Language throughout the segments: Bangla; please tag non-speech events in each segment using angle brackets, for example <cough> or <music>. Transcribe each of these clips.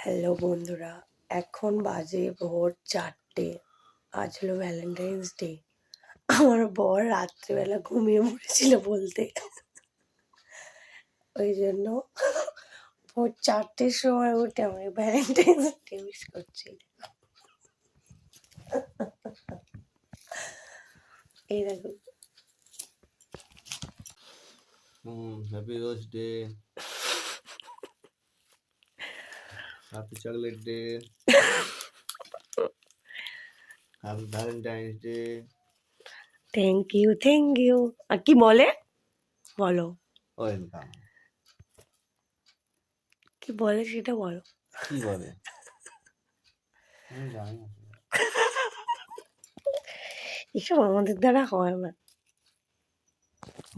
হ্যালো বন্ধুরা এখন বাজে ভোর চারটে। আজ হলো ভ্যালেন্টাইন্স ডে আমার বর রাত্রিবেলা ঘুমিয়ে পড়েছিল বলতে। ওই জন্য ভোর চারটের সময় উঠে আমাকে ভ্যালেন্টাইন্স ডে উইশ করছিল এই দেখো। Mm, happy Rose Day. happy Chocolate Day. <laughs> happy thank you thank you আর কি বলে? বলো। ওয়েলকাম কি বলে সেটা বলো। কি বলে? এসব আমাদের দ্বারা হয় না।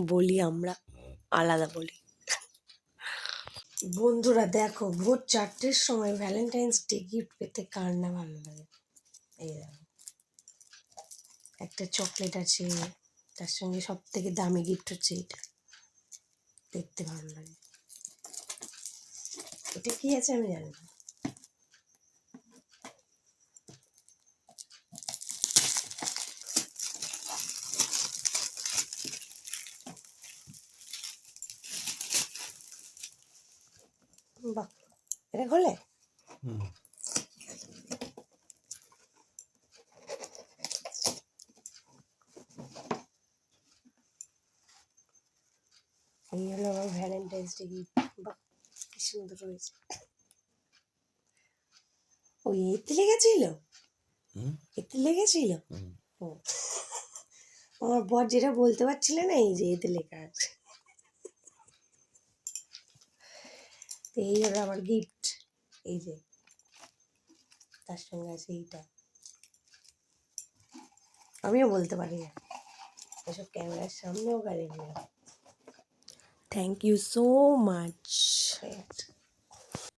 বলি আমরা আলাদা বলি। বন্ধুরা দেখো, ভোর চারটের সময় ভ্যালেন্টাইন্স ডে গিফট পেতে কার না ভালো লাগে এই দেখো। একটা চকলেট আছে, তার সঙ্গে সব থেকে দামি গিফট হচ্ছে এটা। দেখতে ভালো লাগে। এটা কি আছে আমি জানি না। বাহ এটা খোলে এই হলো আমার ভ্যালেন্টাইন্স ডে গিফট বাহ কি সুন্দর রয়েছে ওই এতে লেগেছিল? এতে লেগেছিল? ও। আমার বর যেটা বলতে পারছিল না এই যে এতে লেখা আছে। তো এই হলো আমার গিফট এই যে তার সঙ্গে আছে এইটা আমিও বলতে পারি না এসব ক্যামেরার সামনেও গাড়ি নিলাম থ্যাংক ইউ সো মাচ